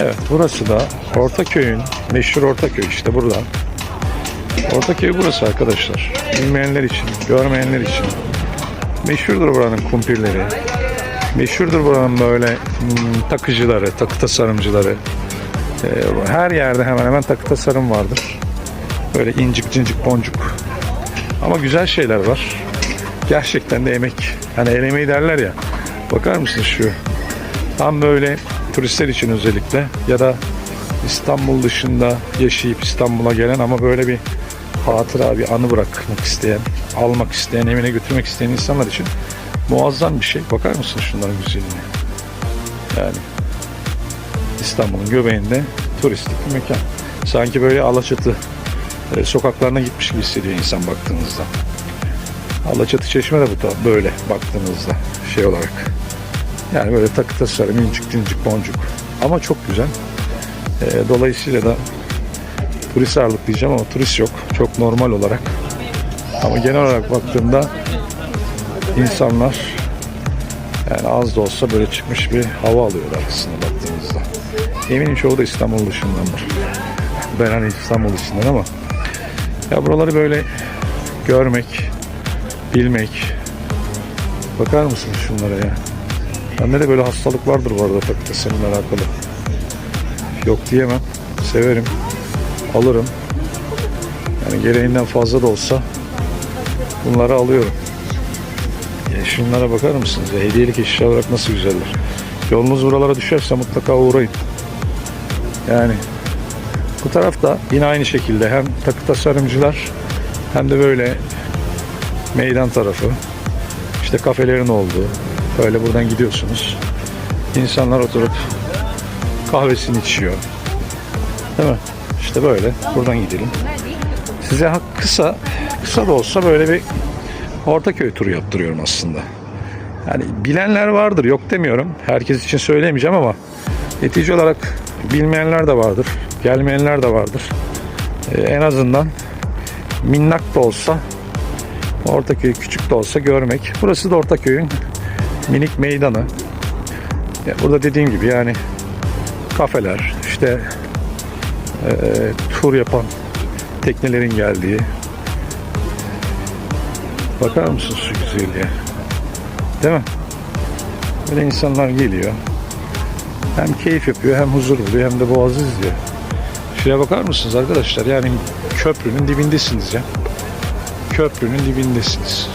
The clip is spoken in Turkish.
Evet burası da Ortaköy'ün meşhur Ortaköy işte burada. Ortaköy burası arkadaşlar. Bilmeyenler için, görmeyenler için. Meşhurdur buranın kumpirleri. Meşhurdur buranın böyle hmm, takıcıları, takı tasarımcıları. Ee, her yerde hemen hemen takı tasarım vardır. Böyle incik cincik boncuk. Ama güzel şeyler var. Gerçekten de emek. Hani el emeği derler ya. Bakar mısınız şu? Tam böyle turistler için özellikle ya da İstanbul dışında yaşayıp İstanbul'a gelen ama böyle bir hatıra, bir anı bırakmak isteyen, almak isteyen, evine götürmek isteyen insanlar için muazzam bir şey. Bakar mısınız şunların güzelliğine? Yani İstanbul'un göbeğinde turistik bir mekan. Sanki böyle Alaçatı e, sokaklarına gitmiş gibi hissediyor insan baktığınızda. Alaçatı Çeşme de bu da böyle baktığınızda şey olarak. Yani böyle takı tasarım, incik cincik boncuk. Ama çok güzel. E, dolayısıyla da turist ağırlık diyeceğim ama turist yok. Çok normal olarak. Ama genel olarak baktığımda insanlar yani az da olsa böyle çıkmış bir hava alıyorlar aslında baktığınızda. Eminim çoğu da İstanbul dışındandır. Ben hani İstanbul dışından ama ya buraları böyle görmek, bilmek. Bakar mısınız şunlara ya? Bende de böyle hastalık vardır bu arada tasarımla alakalı. Yok diyemem. Severim. Alırım. Yani gereğinden fazla da olsa bunları alıyorum. Ya şunlara bakar mısınız? Ya hediyelik eşya olarak nasıl güzeller. Yolunuz buralara düşerse mutlaka uğrayın. Yani bu tarafta yine aynı şekilde hem takı tasarımcılar hem de böyle meydan tarafı işte kafelerin olduğu böyle buradan gidiyorsunuz. İnsanlar oturup kahvesini içiyor. Değil mi? İşte böyle buradan gidelim. Size kısa kısa da olsa böyle bir Ortaköy turu yaptırıyorum aslında. Yani bilenler vardır yok demiyorum. Herkes için söyleyemeyeceğim ama netice olarak bilmeyenler de vardır. Gelmeyenler de vardır. Ee, en azından minnak da olsa Ortaköy küçük de olsa görmek. Burası da Ortaköy'ün minik meydanı. Burada dediğim gibi yani kafeler, işte e, tur yapan teknelerin geldiği. Bakar mısınız şu güzelliğe? Değil mi? Böyle insanlar geliyor. Hem keyif yapıyor hem huzur buluyor hem de boğazı izliyor. Şuraya bakar mısınız arkadaşlar? Yani köprünün dibindesiniz ya. Köprünün dibindesiniz.